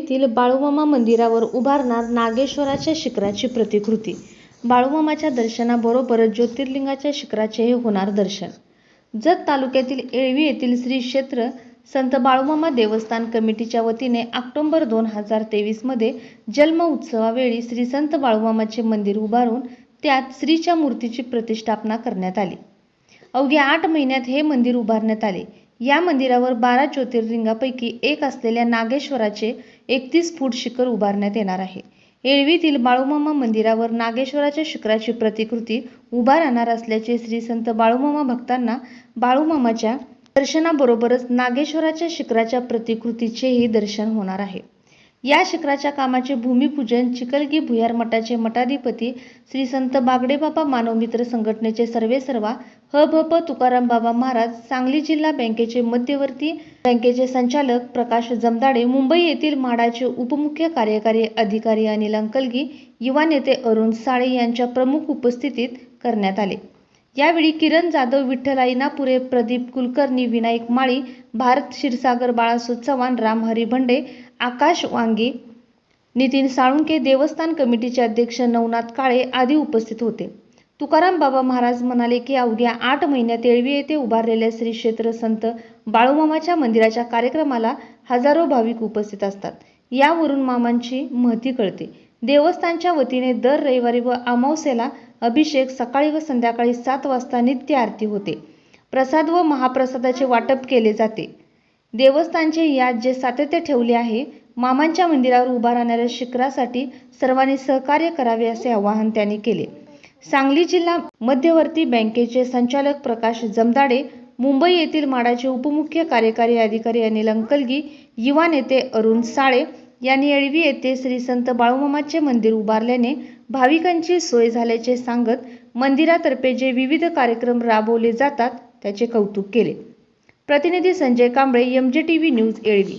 देवीतील बाळूमामा मंदिरावर उभारणार नागेश्वराच्या शिखराची प्रतिकृती. बाळूमामाच्या दर्शनाबरोबरच ज्योतिर्लिंगाच्या शिखराचेही होणार दर्शन. जत तालुक्यातील एळवी येथील श्री क्षेत्र संत बाळूमामा देवस्थान कमिटीच्या वतीने ऑक्टोबर दोन हजार तेवीसमध्ये जन्म उत्सवावेळी श्री संत बाळूमामाचे मंदिर उभारून त्यात श्रीच्या मूर्तीची प्रतिष्ठापना करण्यात आली. अवघ्या आठ महिन्यात हे मंदिर उभारण्यात आले. या मंदिरावर बारा ज्योतिर्लिंगापैकी एक असलेल्या नागेश्वराचे एकतीस फूट शिखर उभारण्यात येणार आहे. येळवीतील बाळूमामा मंदिरावर नागेश्वराच्या शिखराची प्रतिकृती उभा राहणार असल्याचे श्री संत बाळूमामा भक्तांना बाळूमामाच्या दर्शनाबरोबरच नागेश्वराच्या शिखराच्या प्रतिकृतीचेही दर्शन होणार आहे. या शिखराच्या कामाचे भूमिपूजन चिकलगी भुयार मठाचे मठाधिपती श्री संत बागडेबाबा मानवमित्र संघटनेचे सर्वेसर्वा ह भ प तुकाराम बाबा महाराज सांगली जिल्हा बँकेचे मध्यवर्ती बँकेचे संचालक प्रकाश जमदाडे मुंबई येथील म्हाडाचे उपमुख्य कार्यकारी अधिकारी अनिल अंकलगी युवा नेते अरुण साळे यांच्या प्रमुख उपस्थितीत करण्यात आले. यावेळी किरण जाधव विठ्ठलाई नापुरे प्रदीप कुलकर्णी विनायक माळी भारत क्षीरसागर बाळासो चव्हाण रामहरी भंडे आकाश वांगे नितीन साळुंके देवस्थान कमिटीचे अध्यक्ष नवनाथ काळे आदी उपस्थित होते. तुकाराम बाबा महाराज म्हणाले की अवघ्या आठ महिन्यात येळवी येथे उभारलेल्या श्री क्षेत्र संत बाळूमामाच्या मंदिराच्या कार्यक्रमाला हजारो भाविक उपस्थित असतात. यावरून मामांची महती कळते. देवस्थानच्या वतीने दर रविवारी व अमावस्येला अभिषेक सकाळी व संध्याकाळी सात वाजता नित्य आरती होते. प्रसाद व महाप्रसादाचे वाटप केले जाते. देवस्थानचे यात जे सातत्य ठेवले आहे मामांच्या मंदिरावर उभा राहणाऱ्या शिखरासाठी सर्वांनी सहकार्य करावे असे आवाहन त्यांनी केले. सांगली जिल्हा मध्यवर्ती बँकेचे संचालक प्रकाश जमदाडे मुंबई येथील माडाचे उपमुख्य कार्यकारी अधिकारी अनिल अंकलगी युवा नेते अरुण साळे यांनी येळवी येथे श्री संत बाळूमामाचे मंदिर उभारल्याने भाविकांची सोय झाल्याचे सांगत मंदिरातर्फे जे विविध कार्यक्रम राबवले जातात त्याचे कौतुक केले प्रतिनिधी Sanjay Kamble M J T V news एळवी